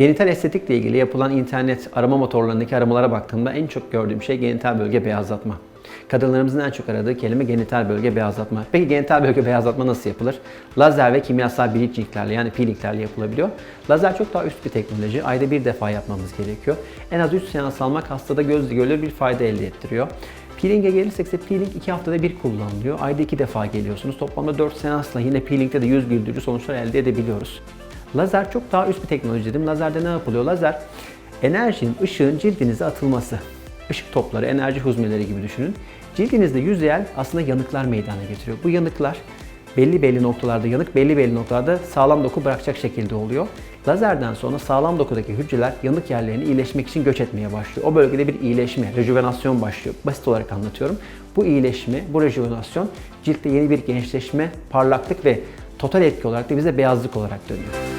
Genital estetikle ilgili yapılan internet arama motorlarındaki aramalara baktığımda en çok gördüğüm şey genital bölge beyazlatma. Kadınlarımızın en çok aradığı kelime genital bölge beyazlatma. Peki genital bölge beyazlatma nasıl yapılır? Lazer ve kimyasal bleachinglerle yani peelinglerle yapılabiliyor. Lazer çok daha üst bir teknoloji. Ayda bir defa yapmamız gerekiyor. En az 3 seans almak hastada gözle görülür bir fayda elde ettiriyor. Peeling'e gelirsek ise peeling 2 haftada bir kullanılıyor. Ayda 2 defa geliyorsunuz. Toplamda 4 seansla yine peeling'de de yüz güldürücü sonuçlar elde edebiliyoruz. Lazer çok daha üst bir teknoloji dedim. Lazerde ne yapılıyor? Lazer enerjinin, ışığın cildinize atılması. Işık topları, enerji huzmeleri gibi düşünün. Cildinizde yüzeyel aslında yanıklar meydana getiriyor. Bu yanıklar belli belli noktalarda yanık, belli belli noktalarda sağlam doku bırakacak şekilde oluyor. Lazerden sonra sağlam dokudaki hücreler yanık yerlerini iyileşmek için göç etmeye başlıyor. O bölgede bir iyileşme, rejuvenasyon başlıyor. Basit olarak anlatıyorum. Bu iyileşme, bu rejuvenasyon ciltte yeni bir gençleşme, parlaklık ve total etki olarak da bize beyazlık olarak dönüyor.